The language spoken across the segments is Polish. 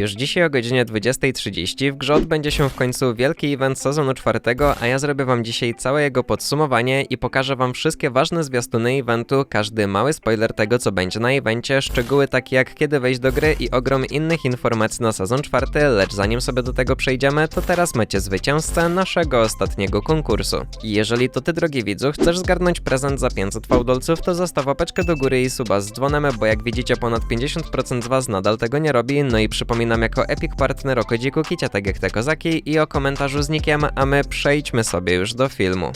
Już dzisiaj o godzinie 20.30 w grze odbędzie się w końcu wielki event sezonu czwartego, a ja zrobię wam dzisiaj całe jego podsumowanie i pokażę wam wszystkie ważne zwiastuny eventu, każdy mały spoiler tego, co będzie na evencie, szczegóły takie jak kiedy wejść do gry i ogrom innych informacji na sezon czwarty, lecz zanim sobie do tego przejdziemy, to teraz macie zwycięzcę naszego ostatniego konkursu. Jeżeli to ty, drogi widzu, chcesz zgarnąć prezent za 500 fałdolców, to zostaw łapeczkę do góry i suba z dzwonem, bo jak widzicie ponad 50% z was nadal tego nie robi, no i przypominam jako Epic Partner o kodziku kicia tak jak te kozaki i o komentarzu z nikiem, a my przejdźmy sobie już do filmu.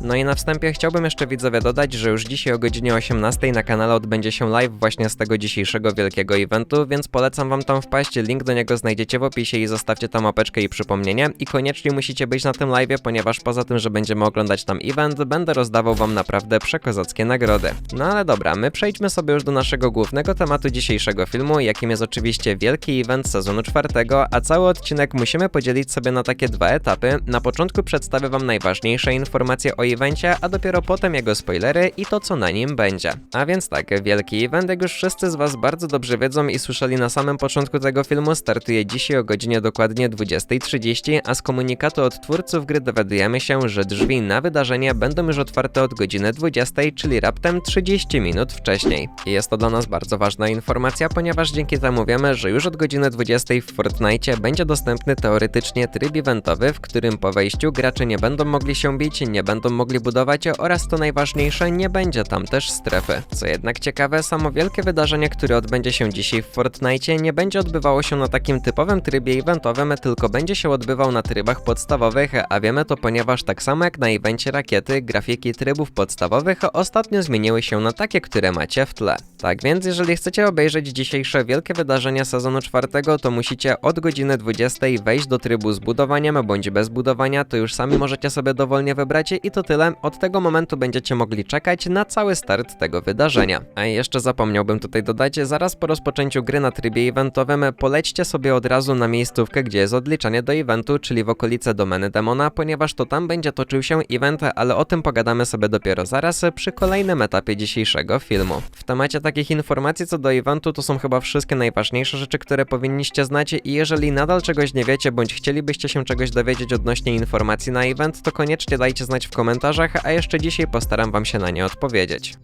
No i na wstępie chciałbym jeszcze widzowie dodać, że już dzisiaj o godzinie 18 na kanale odbędzie się live właśnie z tego dzisiejszego wielkiego eventu, więc polecam wam tam wpaść, link do niego znajdziecie w opisie i zostawcie tam łapeczkę i przypomnienie. I koniecznie musicie być na tym live, ponieważ poza tym, że będziemy oglądać tam event, będę rozdawał wam naprawdę przekozackie nagrody. No ale dobra, my przejdźmy sobie już do naszego głównego tematu dzisiejszego filmu, jakim jest oczywiście wielki event sezonu czwartego, a cały odcinek musimy podzielić sobie na takie dwa etapy. Na początku przedstawię wam najważniejsze informacje o evencie, a dopiero potem jego spoilery i to, co na nim będzie. A więc tak, wielki event, jak już wszyscy z was bardzo dobrze wiedzą i słyszeli na samym początku tego filmu, startuje dzisiaj o godzinie dokładnie 20.30, a z komunikatu od twórców gry dowiadujemy się, że drzwi na wydarzenie będą już otwarte od godziny 20, czyli raptem 30 minut wcześniej. Jest to dla nas bardzo ważna informacja, ponieważ dzięki temu wiemy, że już od godziny 20 w Fortnite będzie dostępny teoretycznie tryb eventowy, w którym po wejściu gracze nie będą mogli się bić, nie będą mogli budować oraz to najważniejsze, nie będzie tam też strefy. Co jednak ciekawe, samo wielkie wydarzenie, które odbędzie się dzisiaj w Fortnite nie będzie odbywało się na takim typowym trybie eventowym, tylko będzie się odbywał na trybach podstawowych, a wiemy to ponieważ tak samo jak na evencie rakiety, grafiki trybów podstawowych ostatnio zmieniły się na takie, które macie w tle. Tak więc jeżeli chcecie obejrzeć dzisiejsze wielkie wydarzenia sezonu czwartego, to musicie od godziny 20 wejść do trybu z budowaniem bądź bez budowania, to już sami możecie sobie dowolnie wybrać i to tyle. Od tego momentu będziecie mogli czekać na cały start tego wydarzenia. A jeszcze zapomniałbym tutaj dodać, zaraz po rozpoczęciu gry na trybie eventowym polećcie sobie od razu na miejscówkę, gdzie jest odliczanie do eventu, czyli w okolice domeny demona, ponieważ to tam będzie toczył się event, ale o tym pogadamy sobie dopiero zaraz przy kolejnym etapie dzisiejszego filmu. W temacie takich informacji co do eventu to są chyba wszystkie najważniejsze rzeczy, które powinniście znać i jeżeli nadal czegoś nie wiecie, bądź chcielibyście się czegoś dowiedzieć odnośnie informacji na event, to koniecznie dajcie znać w komentarzach, a jeszcze dzisiaj postaram wam się na nie odpowiedzieć.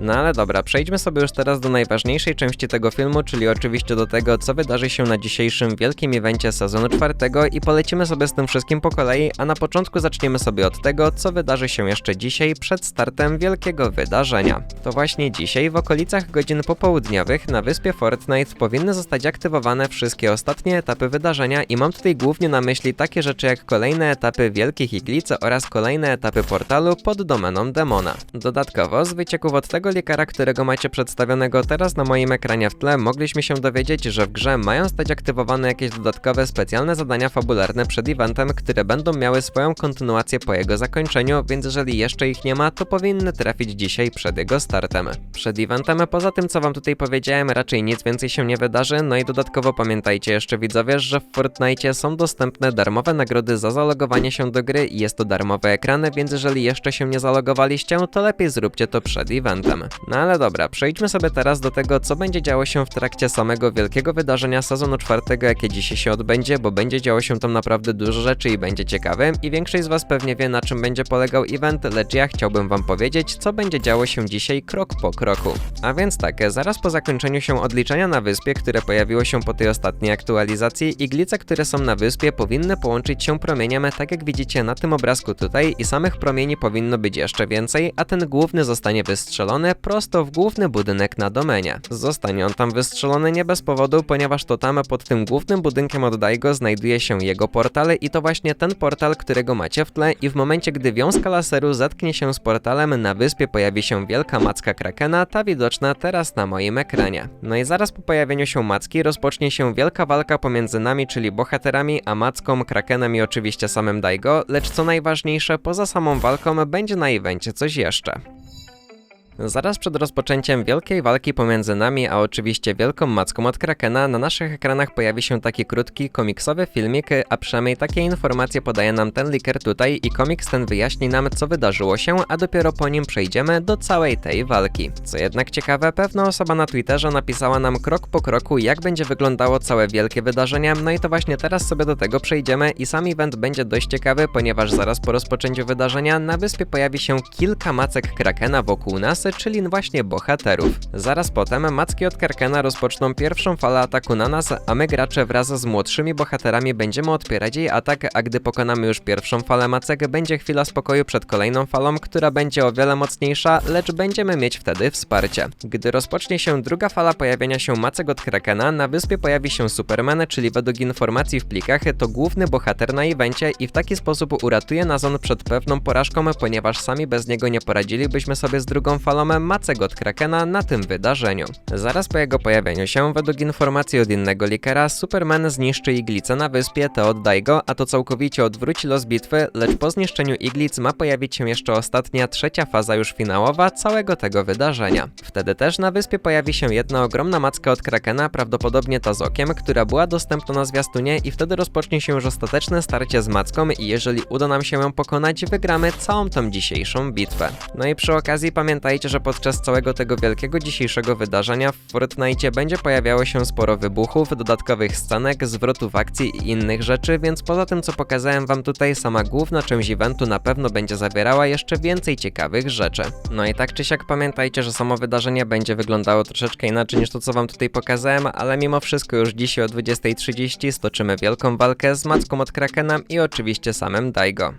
No ale dobra, przejdźmy sobie już teraz do najważniejszej części tego filmu, czyli oczywiście do tego, co wydarzy się na dzisiejszym wielkim evencie sezonu czwartego i polecimy sobie z tym wszystkim po kolei, a na początku zaczniemy sobie od tego, co wydarzy się jeszcze dzisiaj przed startem wielkiego wydarzenia. To właśnie dzisiaj w okolicach godzin popołudniowych na wyspie Fortnite powinny zostać aktywowane wszystkie ostatnie etapy wydarzenia i mam tutaj głównie na myśli takie rzeczy jak kolejne etapy wielkich iglic oraz kolejne etapy portalu pod domeną demona. Dodatkowo z wycieków od tego liekara, którego macie przedstawionego teraz na moim ekranie w tle, mogliśmy się dowiedzieć, że w grze mają stać aktywowane jakieś dodatkowe specjalne zadania fabularne przed eventem, które będą miały swoją kontynuację po jego zakończeniu, więc jeżeli jeszcze ich nie ma, to powinny trafić dzisiaj przed jego startem. Przed eventem, poza tym co wam tutaj powiedziałem, raczej nic więcej się nie wydarzy, no i dodatkowo pamiętajcie jeszcze widzowie, że w Fortnite są dostępne darmowe nagrody za zalogowanie się do gry i jest to darmowy ekran, więc jeżeli jeszcze się nie zalogowaliście, to lepiej zróbcie to przed eventem. No ale dobra, przejdźmy sobie teraz do tego, co będzie działo się w trakcie samego wielkiego wydarzenia sezonu czwartego, jakie dzisiaj się odbędzie, bo będzie działo się tam naprawdę dużo rzeczy i będzie ciekawe. I większość z was pewnie wie na czym będzie polegał event, lecz ja chciałbym wam powiedzieć, co będzie działo się dzisiaj krok po kroku. A więc tak, zaraz po zakończeniu się odliczenia na wyspie, które pojawiło się po tej ostatniej aktualizacji, iglice, które są na wyspie powinny połączyć się promieniem, tak jak widzicie na tym obrazku tutaj i samych promieni powinno być jeszcze więcej, a ten główny zostanie wystrzelony prosto w główny budynek na domenie. Zostanie on tam wystrzelony nie bez powodu, ponieważ to tam pod tym głównym budynkiem od Daigo znajduje się jego portal i to właśnie ten portal, którego macie w tle i w momencie, gdy wiązka laseru zetknie się z portalem, na wyspie pojawi się wielka macka Krakena, ta widoczna teraz na moim ekranie. No i zaraz po pojawieniu się macki rozpocznie się wielka walka pomiędzy nami, czyli bohaterami, a macką, Krakenem i oczywiście samym Daigo, lecz co najważniejsze, poza samą walką będzie na evencie coś jeszcze. Zaraz przed rozpoczęciem wielkiej walki pomiędzy nami, a oczywiście wielką macką od Krakena, na naszych ekranach pojawi się taki krótki, komiksowy filmik, a przynajmniej takie informacje podaje nam ten liker tutaj i komiks ten wyjaśni nam, co wydarzyło się, a dopiero po nim przejdziemy do całej tej walki. Co jednak ciekawe, pewna osoba na Twitterze napisała nam krok po kroku, jak będzie wyglądało całe wielkie wydarzenie, no i to właśnie teraz sobie do tego przejdziemy i sam event będzie dość ciekawy, ponieważ zaraz po rozpoczęciu wydarzenia na wyspie pojawi się kilka macek Krakena wokół nas, czyli właśnie bohaterów. Zaraz potem macki od Krakena rozpoczną pierwszą falę ataku na nas, a my gracze wraz z młodszymi bohaterami będziemy odpierać jej atak, a gdy pokonamy już pierwszą falę macek, będzie chwila spokoju przed kolejną falą, która będzie o wiele mocniejsza, lecz będziemy mieć wtedy wsparcie. Gdy rozpocznie się druga fala pojawienia się macek od Krakena, na wyspie pojawi się Superman, czyli według informacji w plikach to główny bohater na evencie i w taki sposób uratuje nas on przed pewną porażką, ponieważ sami bez niego nie poradzilibyśmy sobie z drugą falą macek od Krakena na tym wydarzeniu. Zaraz po jego pojawieniu się, według informacji od innego likera, Superman zniszczy iglicę na wyspie, to oddaj go, a to całkowicie odwróci los bitwy, lecz po zniszczeniu iglic ma pojawić się jeszcze ostatnia, trzecia faza już finałowa całego tego wydarzenia. Wtedy też na wyspie pojawi się jedna ogromna macka od Krakena, prawdopodobnie ta z okiem, która była dostępna na zwiastunie i wtedy rozpocznie się już ostateczne starcie z macką i jeżeli uda nam się ją pokonać, wygramy całą tą dzisiejszą bitwę. No i przy okazji pamiętajcie, że podczas całego tego wielkiego dzisiejszego wydarzenia w Fortnite będzie pojawiało się sporo wybuchów, dodatkowych scenek, zwrotów akcji i innych rzeczy, więc poza tym co pokazałem wam tutaj, sama główna część eventu na pewno będzie zawierała jeszcze więcej ciekawych rzeczy. No i tak czy siak pamiętajcie, że samo wydarzenie będzie wyglądało troszeczkę inaczej niż to co wam tutaj pokazałem, ale mimo wszystko już dzisiaj o 20.30 stoczymy wielką walkę z Macką od Krakena i oczywiście samym Daigo.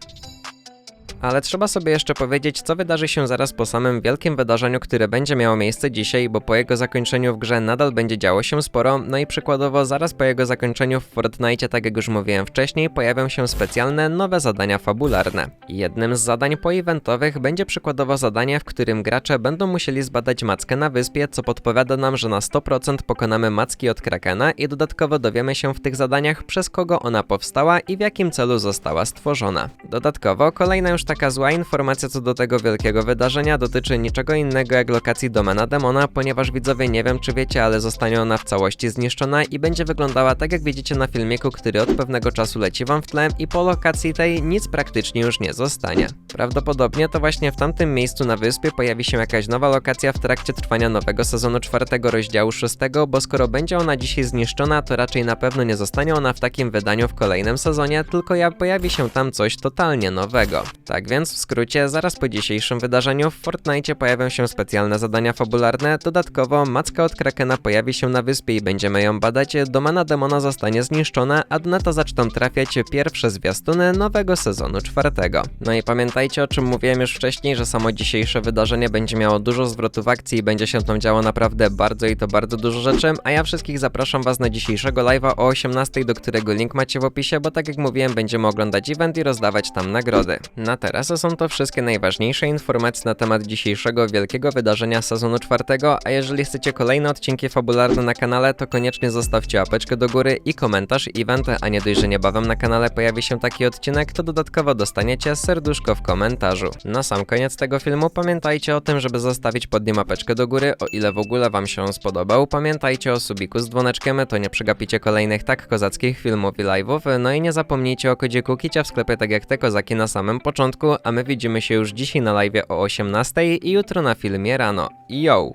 Ale trzeba sobie jeszcze powiedzieć, co wydarzy się zaraz po samym wielkim wydarzeniu, które będzie miało miejsce dzisiaj, bo po jego zakończeniu w grze nadal będzie działo się sporo, no i przykładowo zaraz po jego zakończeniu w Fortnite, tak jak już mówiłem wcześniej, pojawią się specjalne nowe zadania fabularne. Jednym z zadań poeventowych będzie przykładowo zadanie, w którym gracze będą musieli zbadać mackę na wyspie, co podpowiada nam, że na 100% pokonamy macki od Krakena i dodatkowo dowiemy się w tych zadaniach, przez kogo ona powstała i w jakim celu została stworzona. Dodatkowo kolejna już taka zła informacja co do tego wielkiego wydarzenia dotyczy niczego innego jak lokacji Domena Demona, ponieważ widzowie nie wiem czy wiecie, ale zostanie ona w całości zniszczona i będzie wyglądała tak jak widzicie na filmiku, który od pewnego czasu leci wam w tle i po lokacji tej nic praktycznie już nie zostanie. Prawdopodobnie to właśnie w tamtym miejscu na wyspie pojawi się jakaś nowa lokacja w trakcie trwania nowego sezonu czwartego rozdziału szóstego, bo skoro będzie ona dzisiaj zniszczona, to raczej na pewno nie zostanie ona w takim wydaniu w kolejnym sezonie, tylko ja pojawi się tam coś totalnie nowego. Tak więc w skrócie, zaraz po dzisiejszym wydarzeniu w Fortnite pojawią się specjalne zadania fabularne, dodatkowo macka od Krakena pojawi się na wyspie i będziemy ją badać, domena demona zostanie zniszczona, a do neta zaczną trafiać pierwsze zwiastuny nowego sezonu czwartego. No i pamiętajcie o czym mówiłem już wcześniej, że samo dzisiejsze wydarzenie będzie miało dużo zwrotów akcji i będzie się tam działo naprawdę bardzo i to bardzo dużo rzeczy, a ja wszystkich zapraszam was na dzisiejszego live'a o 18, do którego link macie w opisie, bo tak jak mówiłem będziemy oglądać event i rozdawać tam nagrody. Na teraz są to wszystkie najważniejsze informacje na temat dzisiejszego wielkiego wydarzenia sezonu czwartego, a jeżeli chcecie kolejne odcinki fabularne na kanale, to koniecznie zostawcie łapeczkę do góry i komentarz event, a nie dość, że niebawem na kanale pojawi się taki odcinek, to dodatkowo dostaniecie serduszko w komentarzu. Na sam koniec tego filmu pamiętajcie o tym, żeby zostawić pod nim łapeczkę do góry, o ile w ogóle wam się spodobał. Pamiętajcie o subiku z dzwoneczkiem, to nie przegapicie kolejnych tak kozackich filmów i live'ów, no i nie zapomnijcie o kodziku Kicia w sklepie tak jak te kozaki na samym początku, a my widzimy się już dzisiaj na live o 18 i jutro na filmie rano. Yo!